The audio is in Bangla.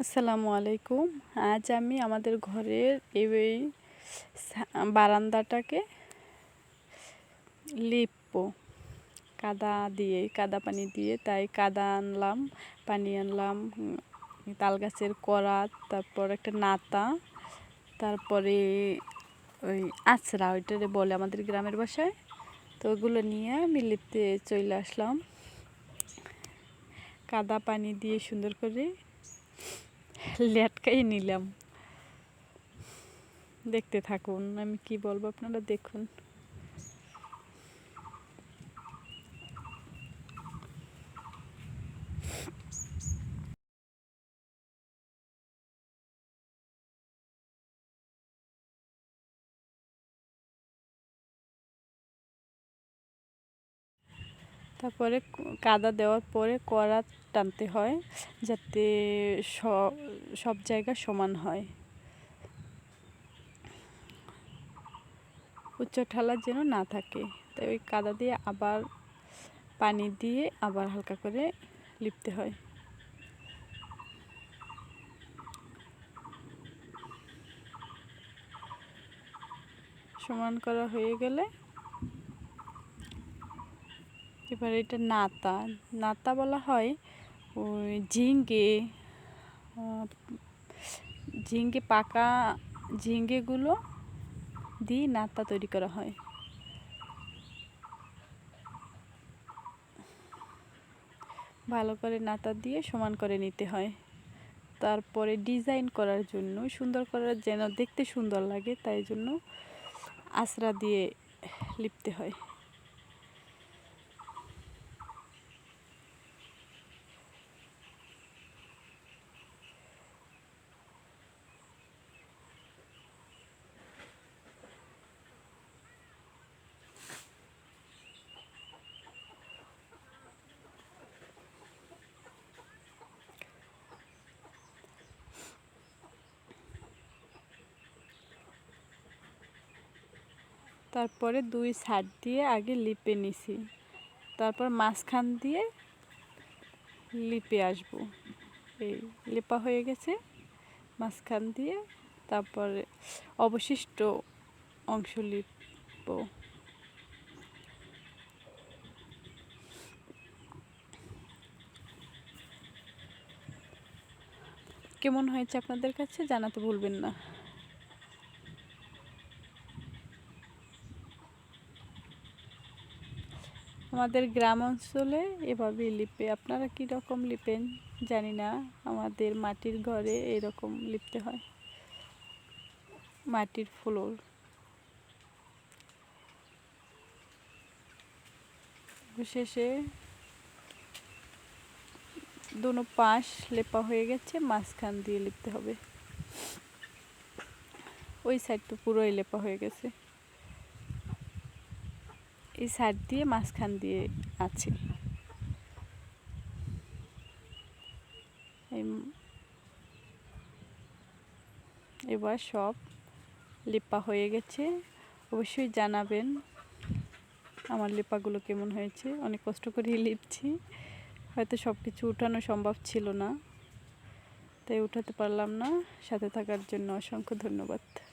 আসসালামু আলাইকুম। আজ আমি আমাদের ঘরের এই বারান্দাটাকে লিপবো। কাদা দিয়ে, কাদা পানি দিয়ে তাই কাদা আনলাম, পানি আনলাম তাল গাছের করাত তারপর একটা নাতা, তারপরে ওই আছড়া, ওইটারে বলে আমাদের গ্রামের বাসায়। তো ওগুলো নিয়ে আমি লিপতে চলে আসলাম। কাদা পানি দিয়ে সুন্দর করে লেটকাই নিলাম। দেখতে থাকুন আমি কি বলব আপনারা দেখুন। তারপরে কাদা দেওয়ার পরে কড়া টানতে হয় যাতে সব জায়গা সমান হয়। উচ্চ ঠালা যেন না থাকে। তাই ওই কাদা দিয়ে আবার পানি দিয়ে আবার হালকা করে লিপতে হয়। সমান করা হয়ে গেলে এবার এটা, নাতা। নাতা বলা হয় ওই ঝিঙ্গে ঝিঙ্গে পাকা ঝিঙ্গেগুলো দিয়ে নাতা তৈরি করা হয়। ভালো করে নাতা দিয়ে সমান করে নিতে হয়। তারপরে ডিজাইন করার জন্য, সুন্দর করার যেন দেখতে সুন্দর লাগে, তাই জন্য আশরা দিয়ে লিপতে হয়। তারপরে দুই সাইড দিয়ে আগে লিপে নিছি। তারপর মাঝখান দিয়ে লিপে আসব। এই লেপা হয়ে গেছে। মাঝখান দিয়ে তারপরে অবশিষ্ট অংশ লিপব। কেমন হয়েছে আপনাদের কাছে জানাতে ভুলবেন না। আমাদের গ্রাম অঞ্চলে এভাবেই লিপে, আপনারা কী রকম লিপেন? জানি না, আমাদের মাটির ঘরে এরকম লিপতে হয়। মাটির ফ্লোর। শেষে দুনো পাশ লেপা হয়ে গেছে, মাঝখান দিয়ে লিপতে হবে। ওই সাইড তো পুরোই লেপা হয়ে গেছে। এই সাইড দিয়ে মাঝখান দিয়ে আছে। এবার সব লিপা হয়ে গেছে। অবশ্যই জানাবেন আমার লিপাগুলো কেমন হয়েছে। অনেক কষ্ট করেই লিপছি। হয়তো সব কিছু উঠানো সম্ভব ছিল না। তাই উঠাতে পারলাম না। সাথে থাকার জন্য অসংখ্য ধন্যবাদ।